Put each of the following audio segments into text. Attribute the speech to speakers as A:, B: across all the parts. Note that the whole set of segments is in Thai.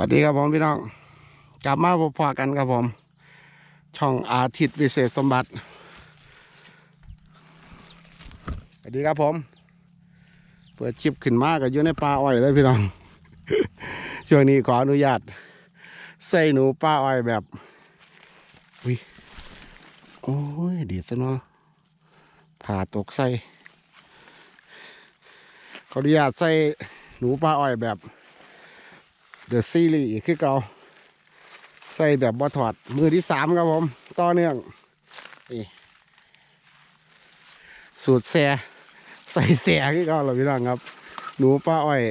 A: วัสดีครับผมพี่น้อง กลับมาพบพอกันครับผม ช่องอาทิตย์วิเศษสมบัติสวัสดีครับผม เปิดชิปขึ้นมากับอยู่ในป่าอ้อยเลยพี่น้อง ช่วงนี้ขออนุญาต ใส่หนูป่าอ้อยแบบอุ้ยโอ้ยดีซะเนาะผ่าตกใส่ขออนุญาตใส่หนูป่าอ้อยแบบ เดอะซีรีส์อีกคือเก่าใส่แบบบ่ถอดมือที่สามครับผม ต่อเนื่องนี่สูตรแซ่ใส่แซ่คือเก่าเรอพี่น้องครับ หนูป้าอ้อย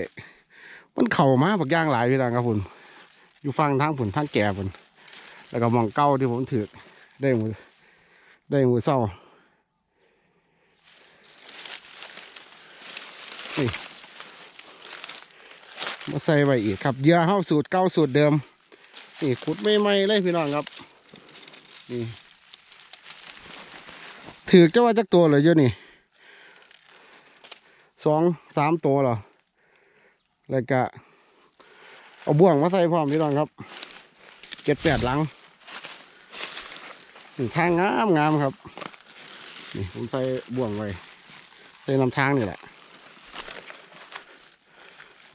A: มันเข่ามาบักย่างหลายพี่น้องครับผมอยู่ฟังทางผุนทางแก่ผุนแล้วก็มองเก้าที่ผมถือได้มือได้มือเศร้านี่ มาใส่ไว้อีกครับเหยื่อเข้าสูตรเก้าสูตรเดิม นี่ขุดไม่ไหมๆเลยพี่น้องครับ นี่ถือจะว่าจักตัวเลยเยอะนี่สองสามตัวเหรอแล้วก็เอาบ่วงมาใส่พร้อมพี่น้องครับเก็ดแปดหลังทางงามงามครับ นี่ผมใส่บ่วงไว้ใส่ลำทางนี่แหละ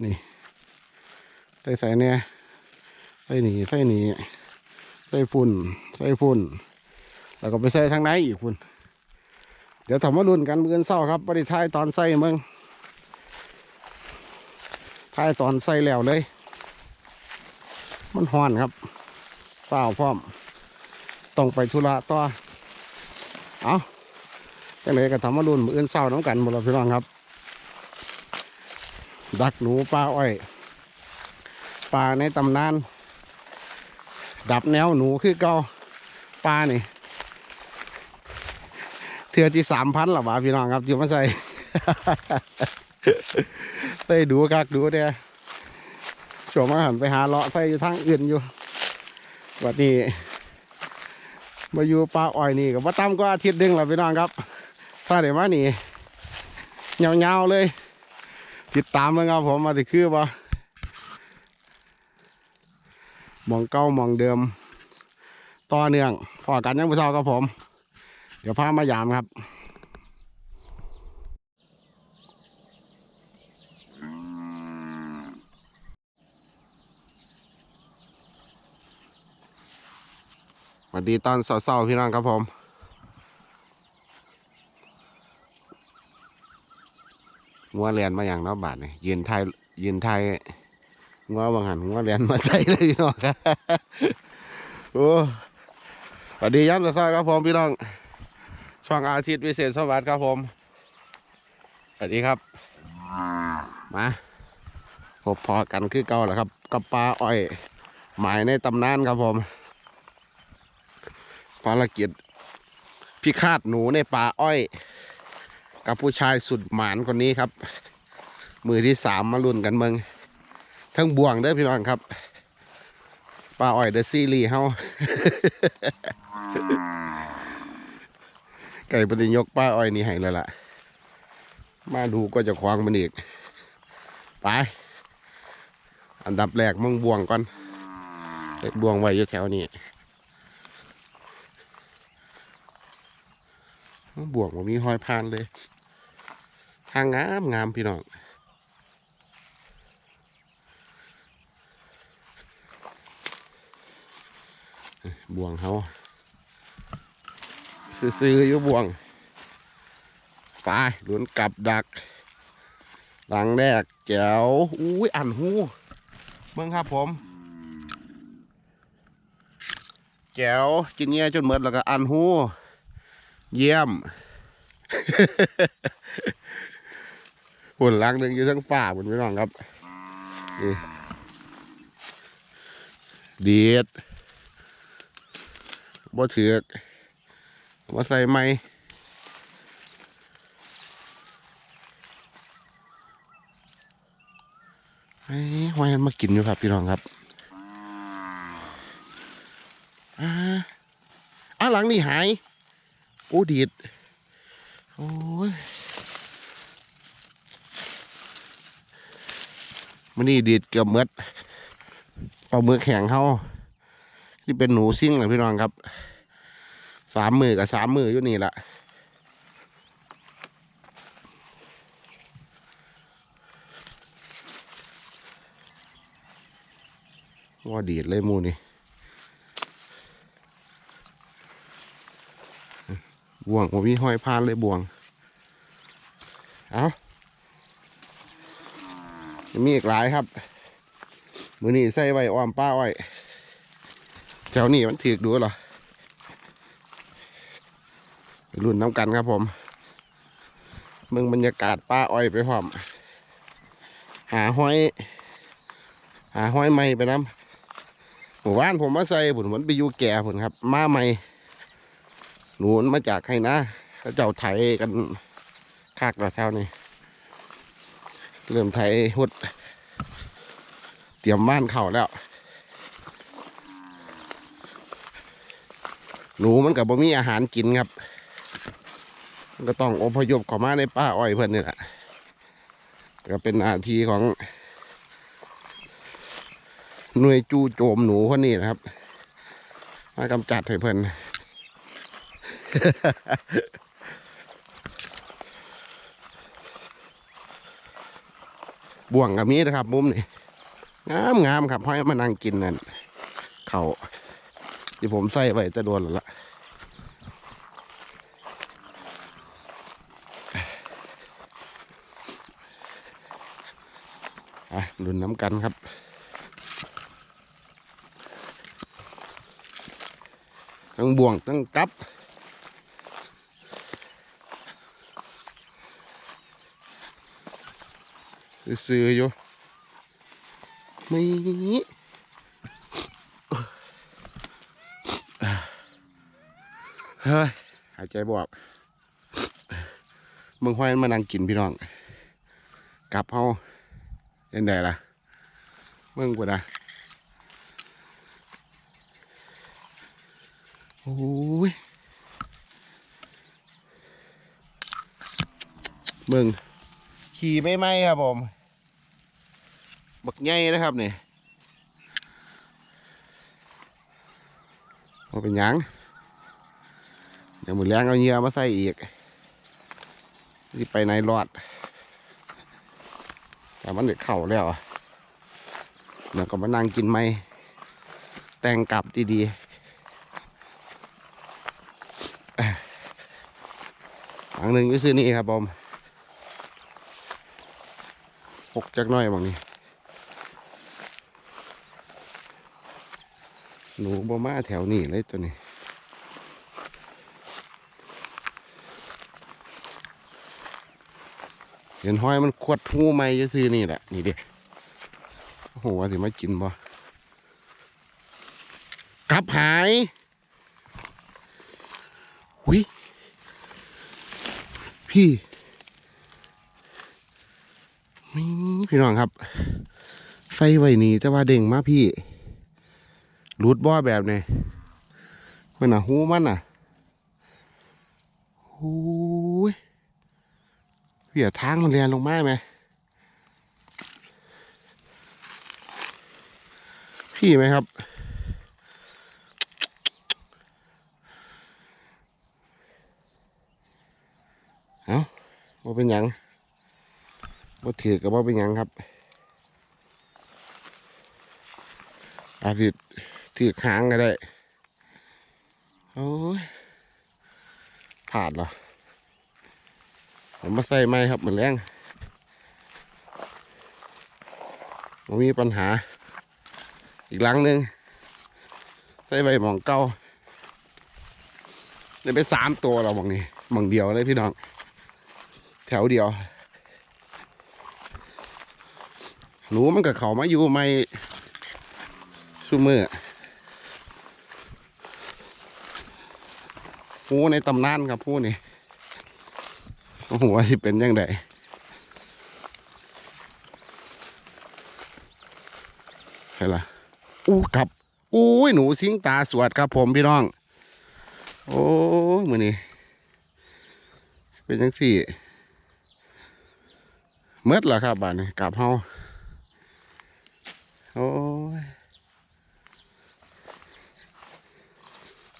A: นี่ ใส่ใส่เนี่ยใส่หนีใส่หนีใส่ฝุ่นใส่ฝุ่น แล้วก็ไปใส่ทางไหนอีกฝุ่นเดี๋ยวทำมารุ่นกันเมื่อเศร้าครับปฏิทายตอนใส่เมืองทายตอนใส่แล้วเลย มันห่อนครับเปล่าพร้อมต้องไปธุระต่อเอาจังเลยก็ทำมารุ่นมื่อเศร้าน้ำกันหมดแล้วพี่น้องครับ ดักหนูปลาอ้อย ปลาในตำนาน ดับแนวหนูคือเก่าปลานี่เทือที่สามพันหรอวะพี่น้องครับอยู่มาใส่ใส่ดูคักดูเด้ช่วงมาหันไปหาเลาะใส่อยู่ทางอื่นอยู่วันนี้มาอยู่ปลาอ้อยนี่กับว่าตั้มก็อาทิตย์หนึงแล้วพี่น้องครับ ถ้าเดี๋ยวมานี่เงาๆเลย ติดตามมั้งครับผมมาติคือบ่ห มองเก้ามองเดิม ต่อเนื่องพอกันยังไม่เท่าครับผม เดี๋ยวพามายามครับสวัสดีตอนเศร้าๆพี่น้องครับผมงัวเรียนมาอย่างเนอบาทนี่ยืนไทยยืนไทย งัวบางหันงัวเรียนมาใส่เลยพี่น้องครับโอ้สวัสดีย้ำสายครับผมพี่น้อง ช่องอาทิตย์วิเศษสวัสดิ์ครับผม สวัสดีครับ มาพบพอกันคือเก่าแหละครับ กับปลาอ้อย หมายในตำนานครับผมภารกิจพิฆาตหนูในป่าอ้อย กับผู้ชายสุดหมานคนนี้ครับ มือที่สามมาลุ้นกันเมือง ทั้งบ่วงเด้อพี่น้องครับป้าอ้อยเดอะซีรีเฮาไก่ปฏิยกป้าอ้อยนี่ให้เลยล่ะ มาดูก็จะควางมันอีก ไป อันดับแรกมึงบ่วงก่อนเก็บบ่วงไว้อยู่แถวนี้บ่วงผมมีหอยพานเลย ทางงามงามพี่น้อง บ่วงเขาซื้อๆอยู่บ่วงไปลุ้นกับดัก หลังแรกแจ๋วอุ้ยอันหูเบิ่งครับผมแจ๋วกินเงี้ยจนหมดแล้วก็อันหูเยี่ยมหุ่นลังหนึ่งอยู่ทั้งฝ่าบนพี่น้องครับนี่เดียด บ่เถือกเอามาใส่ไหมไอ้หอยมันมากินอยู่ครับพี่น้องครับอ่าอ่าหลังนี่หาย โอ้ดีด โอ้ยมันนี่ดีดเกือบหมดปลาหมึกแข็งเขา ที่เป็นหนูซิ่งเลยพี่น้องครับ สามมือกับสามมืออยู่นี่แหละว่าดีดเลยมูนี่บ่วงผมมีห้อยพานเลยบ่วง เอามีอีกหลายครับ มือนี้ใส่ไว้อ้อมป้าไว้ เจ้านี่มันถือดูเหรอไปรุ่นน้ำกันครับผมเมืองบรรยากาศป้าอ้อยไปพร้อม หาห้อย หาห้อยไม้ไปน้ำหมู่บ้านผมมาใส่ผลมันไปอยู่แก่ผลครับ มาใหม่หนูนมาจากใครนะเขาเจ้าไถกันคักแล้วเท่านี้เริ่มไถหุดเตรียมบ้านเข่าแล้ว หนูมันกับบ่มีอาหารกินครับ ก็ต้องอพยพเข้ามาในป่าอ้อยเพื่อนนี่แหละก็เป็นหน้าทีของหน่วยจูโจมหนูคนนี้นะครับ มากำจัดให้เพื่อนบ่วงกับมีนะครับมุมนี่งามงามครับห้อยมานั่งกินนั่นเข่า ที่ผมใส่ไว้จะโดนแล้วล่ะอะดุนน้ำกันครับทั้งบ่วงทั้งกับซื้ออยู่ไม่ ฮ้ยหายใจบออกมึงห้อยมานั่งกินพี่น้อง กลับเฮาเล่นได้ล่ะมึงกูนะโอ้ยมึงขี่ไม่ไหมครับผม บักใหญ่นะครับนี่เอาเป็นหยัง เดี๋ยวมือแรงเอาเหยื่อมาใส่อีกที่ไปในรอด แต่มันเด็กเข่าแล้วอะเดี๋ยวก็มานั่งกินไหมแต่งกลับดีๆหลังหนึ่งก็ซื้อนี่ครับผมหกจักน้อยบางนี้หนูบ่มาแถวนี้เลยตัวนี้ เห็นห้อยมันขวดหูไม่จะซื้อนี่แหละ นี่เด็กโอ้โหสิมากินบ่กลับหายหุยพี่นี่พี่น้องครับ ใส่ไว้นี่แต่ว่าเด้งมาพี่รูดบ่อแบบนี้เพื่อนน่ะหูมันน่ะหูย เพี่ยทางมันเรียนลงมาไหมพี่ไหมครับเอาว่าเป็นหยังว่าถือกับว่าเป็นหยังครับ อาจจะถือหางก็ได้ โอ้ยผ่านเหรอ ผมมาใส่ไม้ครับเหมือนแรงผมมีปัญหา อีกหลังหนึ่งใส่ใบหมองเก้าได้ไปสามตัวเราหมองนี้หมองเดียวเลยพี่น้อง แถวเดียว หนูมันกับเขามาอยู่ไม่ซุมือผู้ในตำนานครับผู้นี้ หัวที่เป็นยังไงใช่ละอู้กับอู้ยหนูสิงตาสวดครับผมพี่น้อง โอ้เมือนี่เป็นยังสี่เมื่อละครับบานกลับเฮาโอ้ย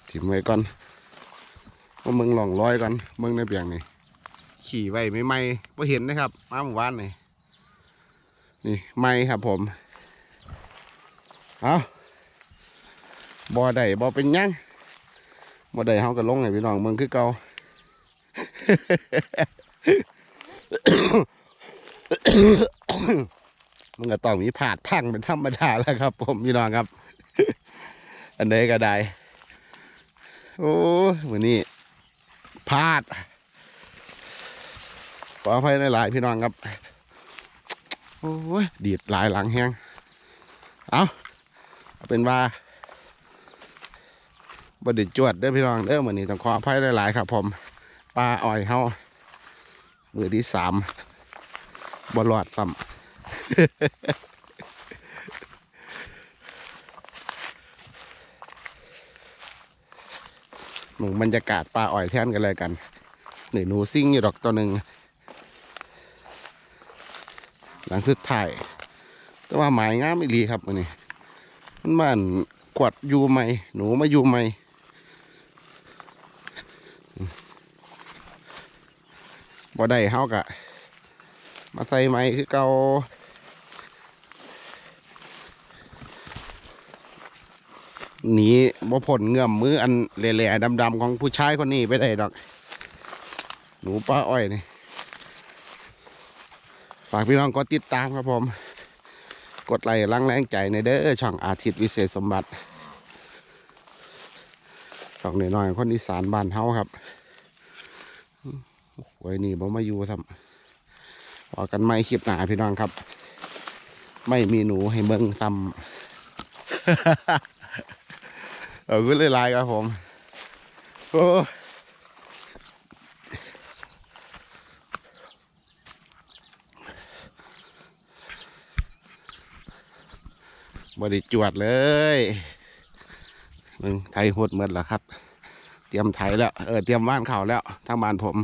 A: ถิ่มไว้ก่อนก็มึงลองร้อยกัอนมึงในเบียงนี่ ขี่ไว้ไม่ไม่พอเห็นนะครับมาหมู่บ้านนี่นี่ไม่ครับผม เอาบ่อได้บ่เป็นยังบ่ได้เฮาก็ลงให้พี่น้องเมืองคือเก่ามันก็ต้องมีผาดพังเป็นธรรมดาแล้วครับ ผมพี่น้องครับ อันใดก็ได้ โอ้วันนี้พลาด ขออภัยหลายๆพี่น้องครับโอ้ยดีดหลายหลังแห้งเอาเอาเป็นว่าบดิจวดเด้อพี่น้องเด้อวันนี้ต้องขออภัยหลายๆครับ ผมปลาอ่อยเฮามือที่สามบอลอดซ้ำมึงบรรยากาศปลาอ่อยแท่นกันเลยกันหนูซิ่งอยู่ดอกตัวหนึ่ง หลังสุดท้าย แต่ว่าหมายงามไม่ดีครับอันนี้ มันมันกวดอยู่ไหม่ หนูมาอยู่ไหม่บ่ได้เฮากะ มาใส่ไหมคือเกาหนีบ่ผลเงื่อมมืออันแหล่ๆดำๆของผู้ชายคนนี้ไปได้ดอก หนูป้าอ้อยนี่ ฝากพี่น้องกดติดตามครับผม กดไลค์ลังแรงใจในเด้อช่องอาทิตย์วิเศษสมบัติช่องน้อยๆคนอีสานบ้านเฮาครับโอ้ยนี่บ่มาอยู่ทำพอกันไม่คลิปหนาพี่น้องครับ ไม่มีหนูให้เบิ่งทำเอาขึ้นเลยลายครับผม โอ้ บไดิจวดเลยมึงไทยหดหมดแล้วครับ เตรียมไทยแล้ว เออ เตรียมว่านเขาแล้วทางบ้านผม